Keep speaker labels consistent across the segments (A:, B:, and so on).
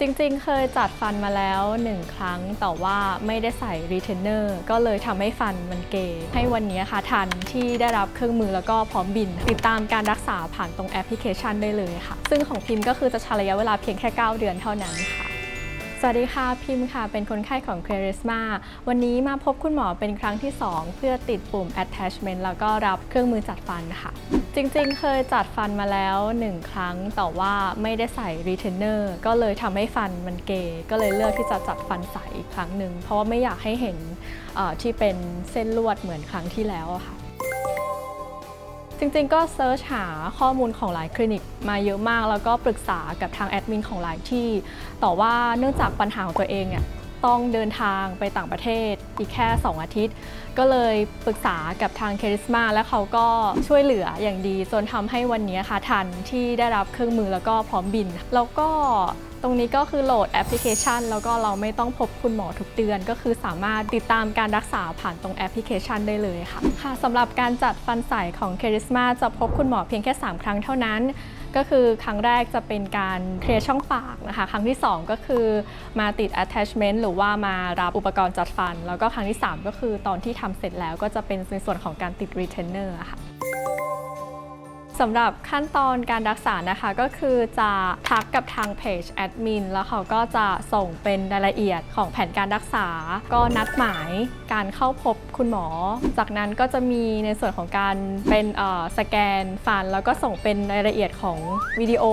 A: จริงๆ เคยจัดฟันมาแล้ว 1 ครั้ง แต่ว่าไม่ได้ใส่รีเทนเนอร์ก็เลยทำให้ฟันมันเกยให้วันนี้ค่ะทันที่ได้รับเครื่องมือแล้วก็พร้อมบิน ติดตามการรักษาผ่านตรงแอปพลิเคชันได้เลยค่ะ ซึ่งของพิมพ์ก็คือจะใช้ระยะเวลาเพียงแค่ 9 เดือนเท่านั้นค่ะสวัสดีค่ะ พิมพ์ค่ะ เป็นคนไข้ของ c l a r i s m a วันนี้มาพบคุณหมอเป็นครั้งที่ 2 เพื่อติดปุ่ม attachment แล้วก็รับเครื่องมือจัดฟันค่ะ จริงๆ เคยจัดฟันมาแล้ว 1 ครั้งแต่ว่าไม่ได้ใส่ retainer ก็เลยทำให้ฟันมันเกยก็เลยเลือกที่จะจัดฟันใสอีกครั้งหนึ่งเพราะว่าไม่อยากให้เห็นที่เป็นเส้นลวดเหมือนครั้งที่แล้วค่ะจริงๆ ก็เซิร์ชหาข้อมูลของหลายคลินิกมาเยอะมาก แล้วก็ปรึกษากับทางแอดมินของหลายที่ แต่ว่าเนื่องจากปัญหาของตัวเองเนี่ย ต้องเดินทางไปต่างประเทศอีกแค่ 2 อาทิตย์ ก็เลยปรึกษากับทางเคริสมาและเขาก็ช่วยเหลืออย่างดี จนทำให้วันนี้ค่ะทันที่ได้รับเครื่องมือแล้วก็พร้อมบิน แล้วก็ตรงนี้ก็คือโหลดแอปพลิเคชัน แล้วก็เราไม่ต้องพบคุณหมอทุกเดือน ก็คือสามารถติดตามการรักษาผ่านตรงแอปพลิเคชันได้เลยค่ะค่ะสำหรับการจัดฟันใสของเคริสมาจะพบคุณหมอเพียงแค่ 3 ครั้งเท่านั้น ก็คือครั้งแรกจะเป็นการเคลียร์ช่องปากนะคะ ครั้งที่ 2 ก็คือมาติด attachment หรือว่ามารับอุปกรณ์จัดฟัน แล้วก็ครั้งที่ 3 ก็คือตอนที่ทำเสร็จแล้วก็จะเป็นในส่วนของการติด retainer ค่ะ สำหรับขั้นตอนการรักษานะคะก็คือจะทักกับทางเพจแอดมินแล้วเขาก็จะส่งเป็นรายละเอียดของแผนการรักษา ก็นัดหมายการเข้าพบคุณหมอ จากนั้นก็จะมีในส่วนของการเป็นสแกนฟัน แล้วก็ส่งเป็นรายละเอียดของวิดีโอ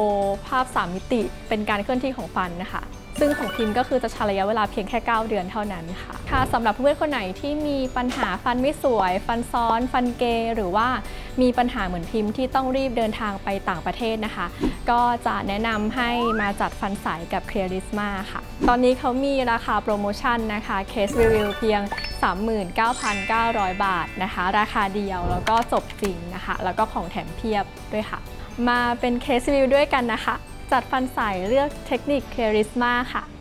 A: ภาพ 3 มิติ เป็นการเคลื่อนที่ของฟันนะคะ ซึ่งของพิมก็คือจะใช้ระยะเวลาเพียงแค่ 9 เดือนเท่านั้นค่ะค่ะสำหรับเพื่อนคนไหนที่มีปัญหาฟันไม่สวย ฟันซ้อน ฟันเกยหรือว่ามีปัญหาเหมือนพิมพ์ที่ต้องรีบเดินทางไปต่างประเทศนะคะ ก็จะแนะนำให้มาจัดฟันใสกับ c l e a r i s m a ค่ะ ตอนนี้เขามีราคาโปรโมชั่นนะคะเคสรีวิวเพียง 39,900 บาทนะคะ ราคาเดียวแล้วก็จบจริงนะคะ แล้วก็ของแถมเพียบด้วยค่ะ มาเป็นเคสรีวิวด้วยกันนะคะ จัดฟันใสเลือกเทคนิคเคริสมาค่ะ